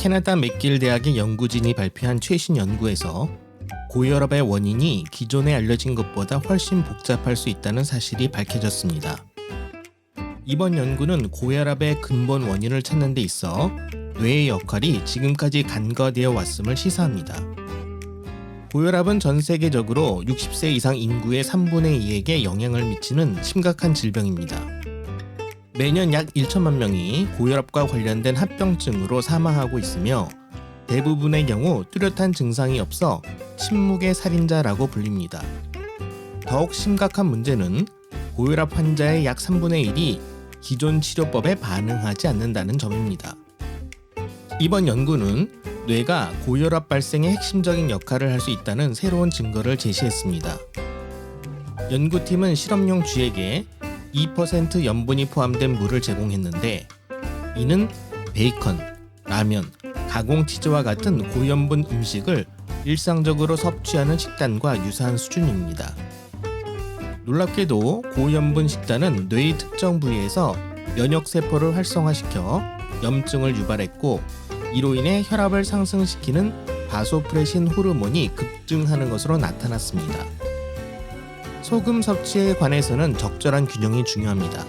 캐나다 맥길 대학의 연구진이 발표한 최신 연구에서 고혈압의 원인이 기존에 알려진 것보다 훨씬 복잡할 수 있다는 사실이 밝혀졌습니다. 이번 연구는 고혈압의 근본 원인을 찾는 데 있어 뇌의 역할이 지금까지 간과되어 왔음을 시사합니다. 고혈압은 전 세계적으로 60세 이상 인구의 3분의 2에게 영향을 미치는 심각한 질병입니다. 매년 약 1천만 명이 고혈압과 관련된 합병증으로 사망하고 있으며 대부분의 경우 뚜렷한 증상이 없어 침묵의 살인자라고 불립니다. 더욱 심각한 문제는 고혈압 환자의 약 3분의 1이 기존 치료법에 반응하지 않는다는 점입니다. 이번 연구는 뇌가 고혈압 발생의 핵심적인 역할을 할 수 있다는 새로운 증거를 제시했습니다. 연구팀은 실험용 쥐에게 2% 염분이 포함된 물을 제공했는데 이는 베이컨, 라면, 가공 치즈와 같은 고염분 음식을 일상적으로 섭취하는 식단과 유사한 수준입니다. 놀랍게도 고염분 식단은 뇌의 특정 부위에서 면역 세포를 활성화시켜 염증을 유발했고 이로 인해 혈압을 상승시키는 바소프레신 호르몬이 급증하는 것으로 나타났습니다. 소금 섭취에 관해서는 적절한 균형이 중요합니다.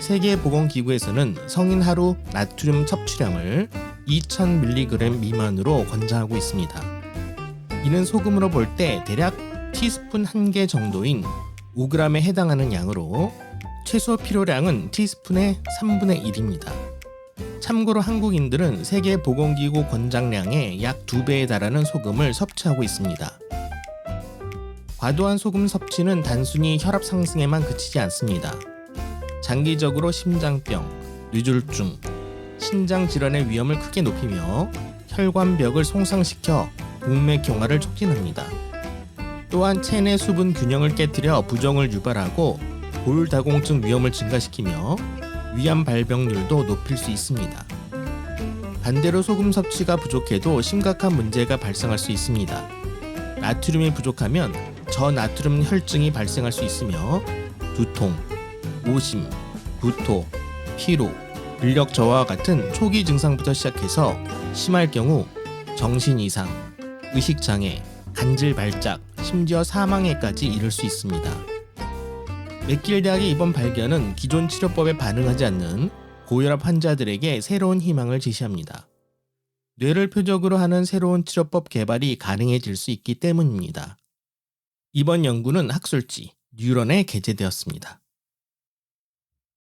세계보건기구에서는 성인 하루 나트륨 섭취량을 2000mg 미만으로 권장하고 있습니다. 이는 소금으로 볼 때 대략 티스푼 1개 정도인 5g에 해당하는 양으로 최소 필요량은 티스푼의 3분의 1입니다. 참고로 한국인들은 세계보건기구 권장량의 약 2배에 달하는 소금을 섭취하고 있습니다. 과도한 소금 섭취는 단순히 혈압 상승에만 그치지 않습니다. 장기적으로 심장병, 뇌졸중, 신장 질환의 위험을 크게 높이며 혈관벽을 손상시켜 동맥 경화를 촉진합니다. 또한 체내 수분 균형을 깨뜨려 부종을 유발하고 골다공증 위험을 증가시키며 위암 발병률도 높일 수 있습니다. 반대로 소금 섭취가 부족해도 심각한 문제가 발생할 수 있습니다. 나트륨이 부족하면 저나트륨 혈증이 발생할 수 있으며 두통, 오심, 구토, 피로, 근력 저하와 같은 초기 증상부터 시작해서 심할 경우 정신 이상, 의식 장애, 간질 발작, 심지어 사망에까지 이를 수 있습니다. 맥길 대학의 이번 발견은 기존 치료법에 반응하지 않는 고혈압 환자들에게 새로운 희망을 제시합니다. 뇌를 표적으로 하는 새로운 치료법 개발이 가능해질 수 있기 때문입니다. 이번 연구는 학술지 뉴런에 게재되었습니다.